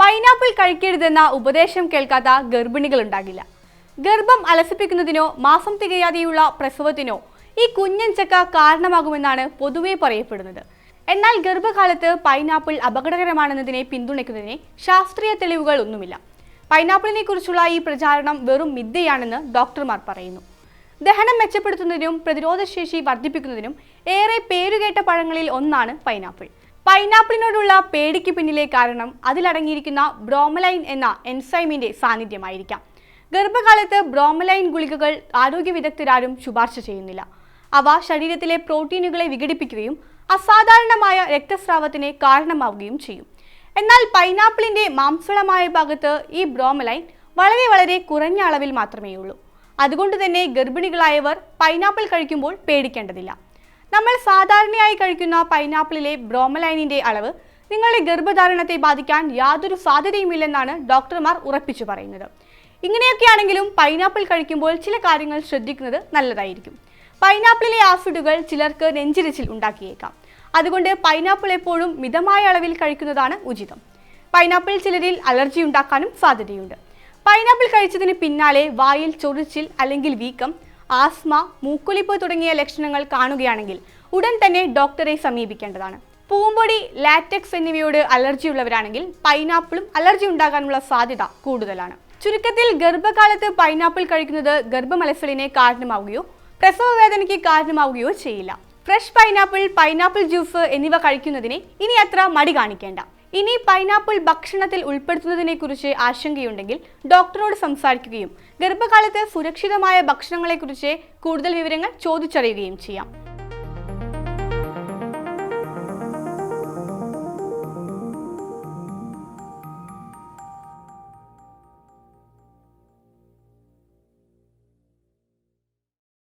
Pineapple കഴിക്കരുതെന്ന ഉപദേശം കേൾക്കാത്ത ഗർഭിണികൾ ഉണ്ടാകില്ല ഗർഭം അലസിപ്പിക്കുന്നതിനോ മാസം തികയാതെയുള്ള പ്രസവത്തിനോ ഈ കുഞ്ഞൻ ചക്ക കാരണമാകുമെന്നാണ് പൊതുവെ പറയപ്പെടുന്നത്. എന്നാൽ ഗർഭകാലത്ത് പൈനാപ്പിൾ അപകടകരമാണെന്നതിനെ പിന്തുണയ്ക്കുന്നതിന് ശാസ്ത്രീയ തെളിവുകൾ ഒന്നുമില്ല. പൈനാപ്പിളിനെ കുറിച്ചുള്ള ഈ പ്രചാരണം വെറും മിഥ്യയാണെന്ന് ഡോക്ടർമാർ പറയുന്നു. ദഹനം മെച്ചപ്പെടുത്തുന്നതിനും പ്രതിരോധശേഷി വർദ്ധിപ്പിക്കുന്നതിനും ഏറെ പേരുകേട്ട പഴങ്ങളിൽ ഒന്നാണ് പൈനാപ്പിൾ. പൈനാപ്പിളിനോടുള്ള പേടിക്ക് പിന്നിലെ കാരണം അതിലടങ്ങിയിരിക്കുന്ന ബ്രോമലൈൻ എന്ന എൻസൈമിന്റെ സാന്നിധ്യമായിരിക്കാം. ഗർഭകാലത്ത് ബ്രോമലൈൻ ഗുളികകൾ ആരോഗ്യ വിദഗ്ധരാരും ശുപാർശ ചെയ്യുന്നില്ല. അവ ശരീരത്തിലെ പ്രോട്ടീനുകളെ വിഘടിപ്പിക്കുകയും അസാധാരണമായ രക്തസ്രാവത്തിന് കാരണമാവുകയും ചെയ്യും. എന്നാൽ പൈനാപ്പിളിന്റെ മാംസളമായ ഭാഗത്ത് ഈ ബ്രോമലൈൻ വളരെ വളരെ കുറഞ്ഞ അളവിൽ മാത്രമേ ഉള്ളൂ അതുകൊണ്ട് തന്നെ ഗർഭിണികളായവർ പൈനാപ്പിൾ കഴിക്കുമ്പോൾ പേടിക്കേണ്ടതില്ല. നമ്മൾ സാധാരണയായി കഴിക്കുന്ന പൈനാപ്പിളിലെ ബ്രോമലൈനിന്റെ അളവ് നിങ്ങളുടെ ഗർഭധാരണത്തെ ബാധിക്കാൻ യാതൊരു സാധ്യതയുമില്ലെന്നാണ് ഡോക്ടർമാർ ഉറപ്പിച്ചു പറയുന്നത്. ഇങ്ങനെയൊക്കെയാണെങ്കിലും പൈനാപ്പിൾ കഴിക്കുമ്പോൾ ചില കാര്യങ്ങൾ ശ്രദ്ധിക്കുന്നത് നല്ലതായിരിക്കും. പൈനാപ്പിളിലെ ആസിഡുകൾ ചിലർക്ക് നെഞ്ചിരിച്ചിൽ ഉണ്ടാക്കിയേക്കാം. അതുകൊണ്ട് പൈനാപ്പിൾ എപ്പോഴും മിതമായ അളവിൽ കഴിക്കുന്നതാണ് ഉചിതം. പൈനാപ്പിൾ ചിലരിൽ അലർജി ഉണ്ടാക്കാനും സാധ്യതയുണ്ട്. പൈനാപ്പിൾ കഴിച്ചതിന് പിന്നാലെ വായിൽ ചൊറിച്ചിൽ അല്ലെങ്കിൽ വീക്കം ആസ്മ മൂക്കൊലിപ്പ് തുടങ്ങിയ ലക്ഷണങ്ങൾ കാണുകയാണെങ്കിൽ ഉടൻ തന്നെ ഡോക്ടറെ സമീപിക്കേണ്ടതാണ്. പൂമ്പൊടി ലാറ്റക്സ് എന്നിവയോട് അലർജി ഉള്ളവരാണെങ്കിൽ പൈനാപ്പിളും അലർജി ഉണ്ടാകാനുള്ള സാധ്യത കൂടുതലാണ്. ചുരുക്കത്തിൽ ഗർഭകാലത്ത് പൈനാപ്പിൾ കഴിക്കുന്നത് ഗർഭമലസലിനെ കാരണമാവുകയോ പ്രസവ വേദനയ്ക്ക് കാരണമാവുകയോ ചെയ്യില്ല. ഫ്രഷ് പൈനാപ്പിൾ പൈനാപ്പിൾ ജ്യൂസ് എന്നിവ കഴിക്കുന്നതിന് ഇനി അത്ര മടി കാണിക്കേണ്ട. ഇനി പൈനാപ്പിൾ ഭക്ഷണത്തിൽ ഉൾപ്പെടുത്തുന്നതിനെ കുറിച്ച് ആശങ്കയുണ്ടെങ്കിൽ ഡോക്ടറോട് സംസാരിക്കുകയും ഗർഭകാലത്ത് സുരക്ഷിതമായ ഭക്ഷണങ്ങളെക്കുറിച്ച് കൂടുതൽ വിവരങ്ങൾ ചോദിച്ചറിയുകയും ചെയ്യാം.